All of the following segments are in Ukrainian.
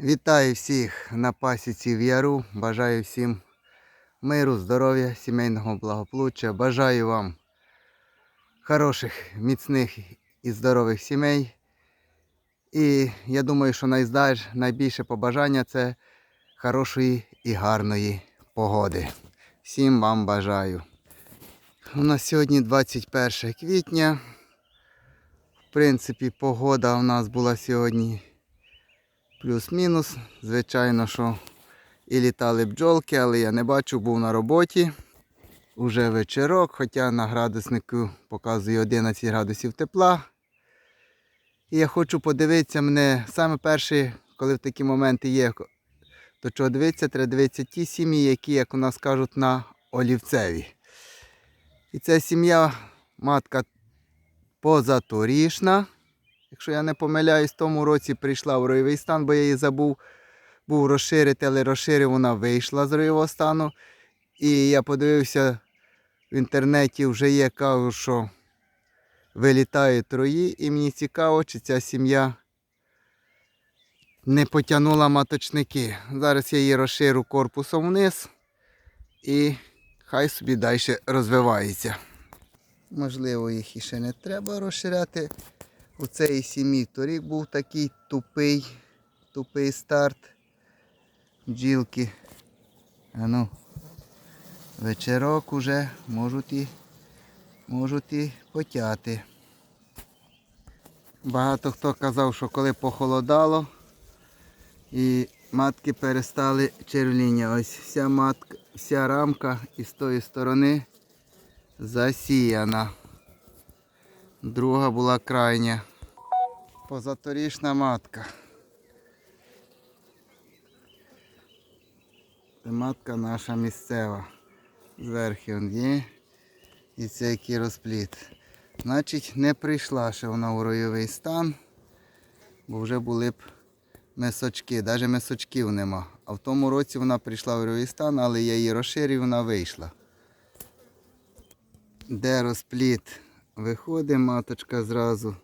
Вітаю всіх на пасіці в Яру. Бажаю всім миру, здоров'я, сімейного благополуччя. Бажаю вам хороших, міцних і здорових сімей. І я думаю, що найбільше побажання це хорошої і гарної погоди. Всім вам бажаю. У нас сьогодні 21 квітня. В принципі, погода у нас була сьогодні плюс-мінус. Звичайно, що і літали бджолки, але я не бачу, був на роботі. Уже вечірок, хоча на градуснику показує 11 градусів тепла. І я хочу подивитися мене саме перше, коли в такі моменти є, то чого дивитися, треба дивитися ті сім'ї, які, як у нас кажуть, на олівцеві. І ця сім'я, матка позаторішна. Якщо я не помиляюсь, в тому році прийшла в ройовий стан, бо я її забув був розширити, але розширив вона вийшла з ройового стану. І я подивився в інтернеті, вже є, кажуть, що вилітають рої, і мені цікаво, чи ця сім'я не потягнула маточники. Зараз я її розширю корпусом вниз і хай собі далі розвивається. Можливо, їх іще не треба розширяти. У цієї сім'ї торік був такий тупий, тупий старт. Бджілки. А ну, вечірок уже можуть і, можуть і потяти. Багато хто казав, що коли похолодало і матки перестали червління. Ось вся матка, вся рамка із тої сторони засіяна. Друга була крайня. Позаторішна матка. Це матка наша місцева. Зверху он є. І це який розпліт. Значить, не прийшла ще вона у ройовий стан, бо вже були б месочки. Навіть месочків нема. А в тому році вона прийшла в ройовий стан, але я її розширив, вона вийшла. Де розпліт виходить, маточка зразу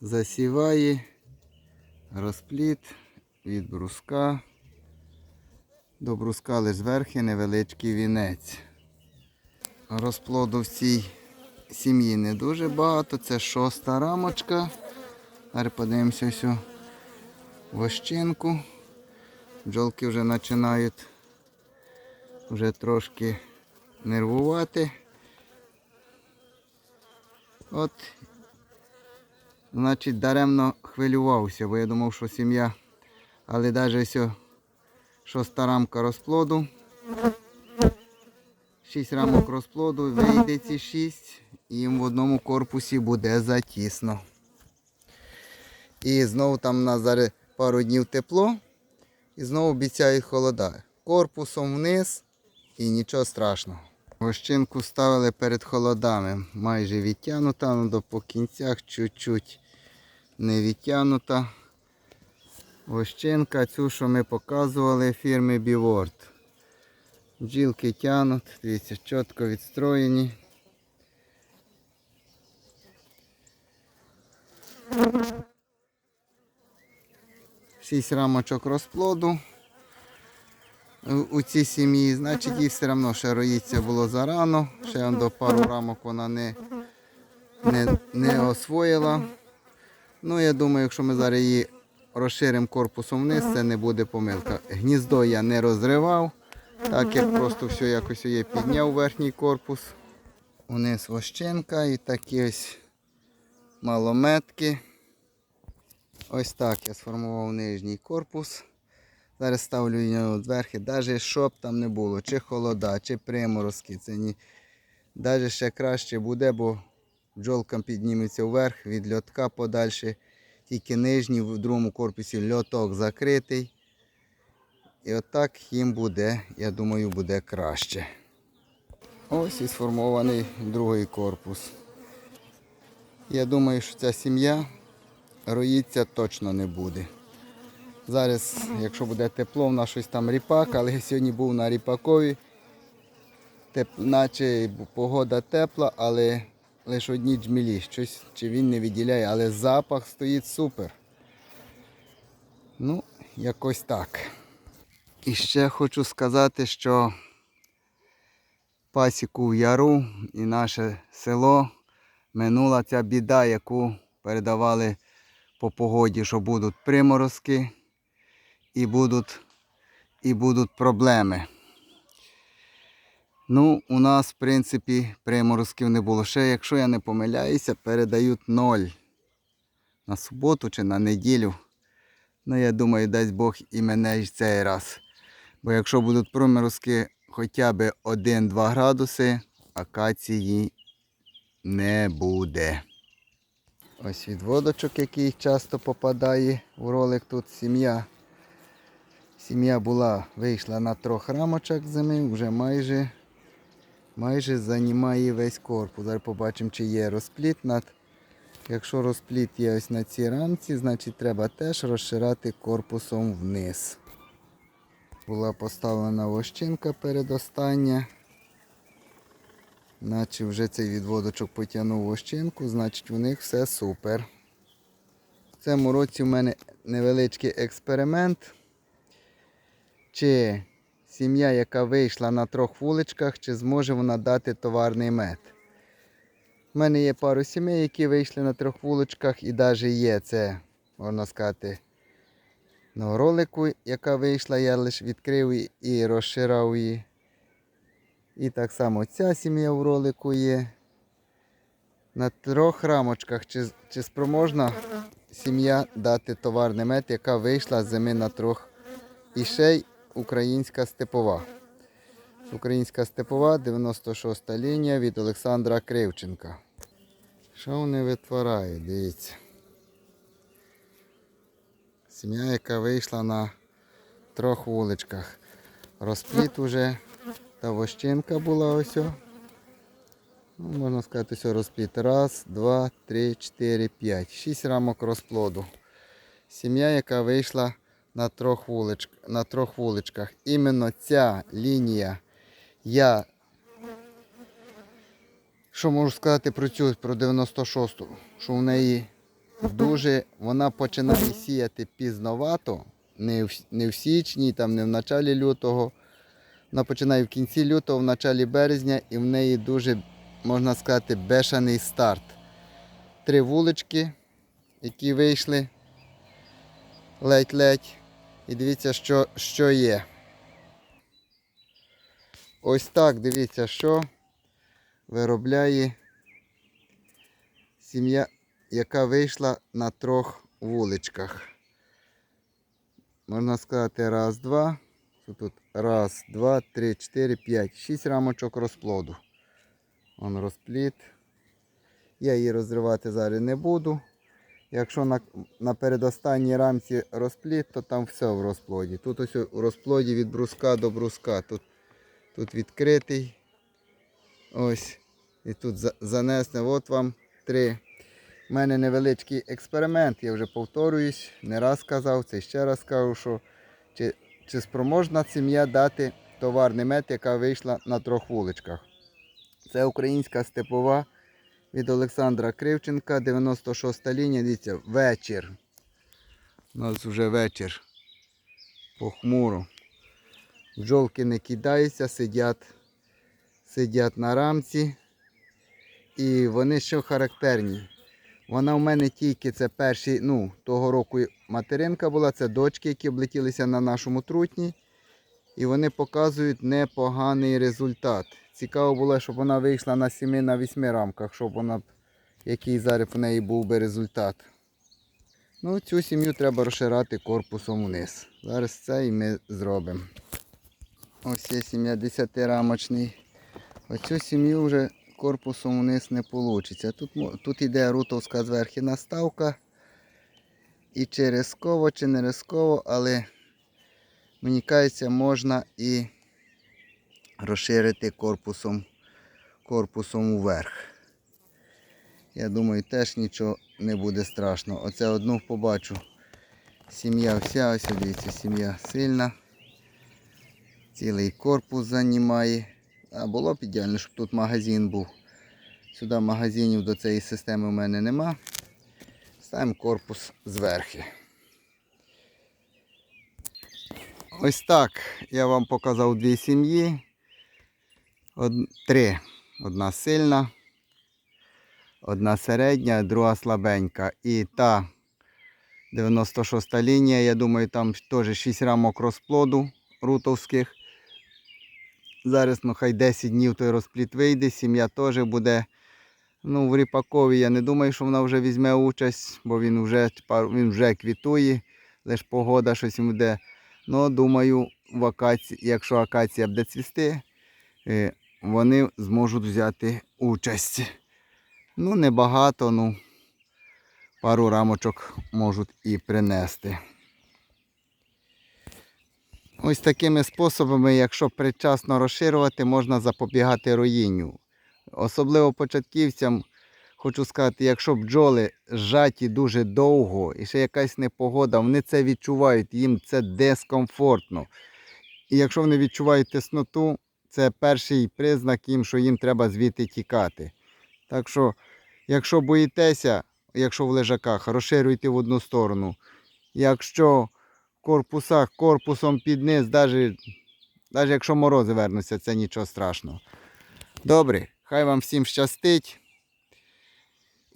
засіває розпліт від бруска. До бруска лише зверху невеличкий вінець. Розплоду в цій сім'ї не дуже багато. Це шоста рамочка. Зараз подивимося всю вощинку. Бджолки вже починають вже трошки нервувати. От, значить, даремно хвилювався, бо я думав, що сім'я, але навіть ось шоста рамка розплоду. Шість рамок розплоду, вийде ці шість, і їм в одному корпусі буде затісно. І знову там у нас зараз пару днів тепло. І знову обіцяють холода. Корпусом вниз і нічого страшного. Вощинку ставили перед холодами. Майже відтягнута, ну до по кінцях чуть-чуть не відтягнута. Вощинка, цю, що ми показували фірми Біворд. Бджілки тянуть, дивіться, чітко відстроєні. Шість рамочок розплоду у- цій сім'ї, значить їй все одно ще роїться було зарано, ще до пару рамок вона не, не, не освоїла. Ну, я думаю, якщо ми зараз її розширимо корпусом вниз, це не буде помилка. Гніздо я не розривав, так як просто все якось я підняв верхній корпус. Униз вощинка і такі ось малометки. Ось так я сформував нижній корпус. Зараз ставлю його зверху, навіть щоб там не було, чи холода, чи приморозки. Це ні. Навіть ще краще буде, бо бджолкам підніметься вверх від льотка подальше. Тільки нижній в другому корпусі льоток закритий. І отак їм буде, я думаю, буде краще. Ось і сформований другий корпус. Я думаю, що ця сім'я роїться точно не буде. Зараз, якщо буде тепло, в нас щось там ріпак, але я сьогодні був на ріпакові. Теп, наче погода тепла, але лише одні джмілі. Щось чи він не виділяє, але запах стоїть супер. Ну, якось так. І ще хочу сказати, що пасіку в яру і наше село минула ця біда, яку передавали по погоді, що будуть приморозки і будуть, і будуть проблеми. Ну, у нас, в принципі, приморозків не було. Ще, якщо я не помиляюся, передають ноль на суботу чи на неділю. Ну, я думаю, дасть Бог і мене і цей раз. Бо якщо будуть проморозки хоча б 1-2 градуси, акації не буде. Ось відводочок, який часто попадає в ролик тут сім'я. Сім'я була, вийшла на трьох рамочок зими, вже майже, майже займає весь корпус. Зараз побачимо, чи є розпліт над. Якщо розпліт є ось на цій рамці, значить треба теж розширати корпусом вниз. Була поставлена вощинка передостання. Наче вже цей відводочок потягнув вощинку, значить у них все супер. В цьому році в мене невеличкий експеримент. Чи сім'я, яка вийшла на трьох вуличках, чи зможе вона дати товарний мед. У мене є пару сімей, які вийшли на трьох вуличках, і навіть є це, можна сказати, на ролику, яка вийшла, я лише відкрив і- розширав її. І так само ця сім'я в ролику є. На трьох рамочках чи, чи спроможна сім'я дати товарний мед, яка вийшла з зими на трьох. І ще українська степова. Українська степова, 96 лінія від Олександра Кривченка. Що вони витворають? Дивіться. Сім'я, яка вийшла на трьох вуличках. Розпліт уже та вощинка була ось. Ну, можна сказати, ось розпліт. Раз, два, три, чотири, п'ять. Шість рамок розплоду. Сім'я, яка вийшла на трьох, вулич... на трьох вуличках. Іменно ця лінія я. Що можу сказати про цю, про 96-ту? Що в неї дуже вона починає сіяти пізновато, не в, не в січні, там, не в началі лютого. Вона починає в кінці лютого, в началі березня, і в неї дуже, можна сказати, бешаний старт. Три вулички, які вийшли ледь-ледь. І дивіться, що, що є. Ось так, дивіться, що виробляє сім'я, яка вийшла на трьох вуличках. Можна сказати, раз, два. Тут раз, два, три, чотири, п'ять, шість рамочок розплоду. Вон розпліт. Я її розривати зараз не буду. Якщо на, на передостанній рамці розпліт, то там все в розплоді. Тут ось у розплоді від бруска до бруска. Тут, тут відкритий. Ось. І тут за- занесне. От вам три. У мене невеличкий експеримент, я вже повторююсь, не раз казав, це ще раз кажу, що чи, чи спроможна сім'я дати товарний мед, яка вийшла на трьох вуличках. Це українська степова від Олександра Кривченка, 96 лінія. Дивіться, вечір. У нас вже вечір. Похмуро. Бджолки не кидаються, сидять, сидять на рамці. І вони що характерні. Вона в мене тільки це перші, ну, того року материнка була, це дочки, які облетілися на нашому трутні. І вони показують непоганий результат. Цікаво було, щоб вона вийшла на 7 на 8 рамках, щоб вона який зараз в неї був би результат. Ну, цю сім'ю треба розширати корпусом вниз. Зараз це і ми зробимо. Ось є сім'я 10-рамочний. Оцю сім'ю вже корпусом вниз не вийде. Тут, тут йде рутовська зверху наставка. І чи рисково, чи не рисково, але мені кажеться, можна і розширити корпусом, корпусом вверх. Я думаю, теж нічого не буде страшного. Оце одну побачу. Сім'я вся, ось дивіться, сім'я сильна. Цілий корпус займає. А було б ідеально, щоб тут магазин був. Сюди магазинів до цієї системи в мене нема. Ставимо корпус зверху. Ось так я вам показав дві сім'ї. Од... Три. Одна сильна, одна середня, друга слабенька. І та 96 та лінія, я думаю, там теж 6 рамок розплоду рутовських. Зараз ну, хай 10 днів той розпліт вийде, сім'я теж буде. Ну, в Ріпакові я не думаю, що вона вже візьме участь, бо він вже, він вже квітує, лише погода щось йому буде. Ну, думаю, в акації, якщо акація буде цвісти, е, вони зможуть взяти участь. Ну, небагато, ну, пару рамочок можуть і принести. Ось такими способами, якщо причасно розширювати, можна запобігати руїнню. Особливо початківцям хочу сказати, якщо бджоли зжаті дуже довго і ще якась непогода, вони це відчувають, їм це дискомфортно. І якщо вони відчувають тесноту, це перший признак їм, що їм треба звідти тікати. Так що, якщо боїтеся, якщо в лежаках, розширюйте в одну сторону. Якщо в корпусах корпусом під низ, навіть, навіть якщо морози вернуться, це нічого страшного. Добре, хай вам всім щастить.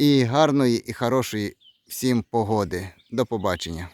І гарної і хорошої всім погоди. До побачення.